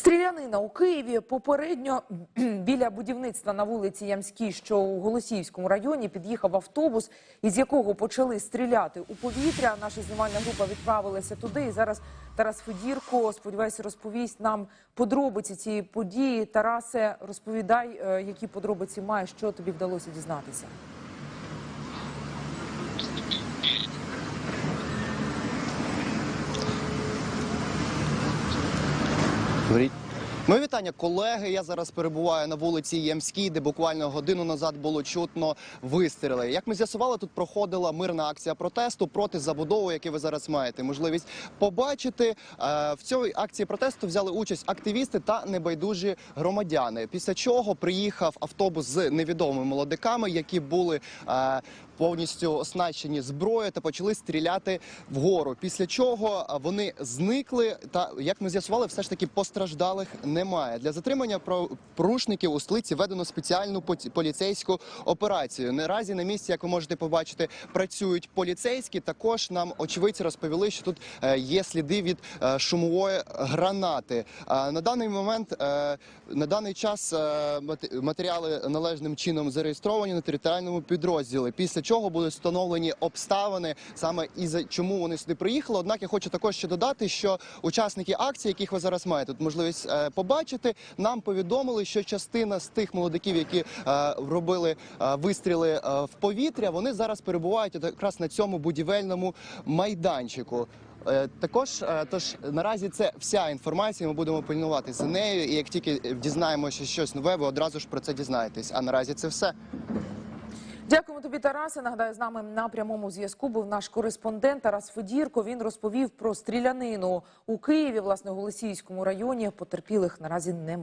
Стрілянина у Києві попередньо біля будівництва на вулиці Ямській, що у Голосіївському районі, під'їхав автобус, із якого почали стріляти у повітря. Наша знімальна група відправилася туди. І зараз Тарас Федірко, сподіваюся, розповість нам подробиці цієї події. Тарасе, розповідай, е, які подробиці маєш, що тобі вдалося дізнатися. Brite Мої вітання, колеги. Я зараз перебуваю на вулиці Ємській, де буквально годину назад було чутно вистріли. Як ми з'ясували, тут проходила мирна акція протесту проти забудови, яку ви зараз маєте можливість побачити. Е, В цій акції протесту взяли участь активісти та небайдужі громадяни. Після чого приїхав автобус з невідомими молодиками, які були е, повністю оснащені зброєю та почали стріляти вгору. Після чого вони зникли. Та як ми з'ясували, все ж таки постраждалих немає. Для затримання порушників у столиці введено спеціальну поліцейську операцію. Наразі на місці, як ви можете побачити, працюють поліцейські. Також нам очевидці розповіли, що тут е, є сліди від е, шумової гранати. На даний момент е, на даний час матеріали належним чином зареєстровані на територіальному підрозділі. Після чого будуть встановлені обставини саме і за чому вони сюди приїхали. Однак я хочу також ще додати, що учасники акції, яких ви зараз маєте тут можливість е, побачити, нам повідомили, що частина з тих молодиків, які е, робили е, вистріли е, в повітря, вони зараз перебувають якраз на цьому будівельному майданчику. Також тож наразі це вся інформація. Ми будемо пильнувати за нею. І як тільки дізнаємося щось нове, ви одразу ж про це дізнаєтесь. А наразі це все. Дякуємо тобі, Тарасе. Нагадаю, з нами на прямому зв'язку був наш кореспондент Тарас Федірко. Він розповів про стрілянину у Києві, власне, у Голосіївському районі. Потерпілих наразі немає.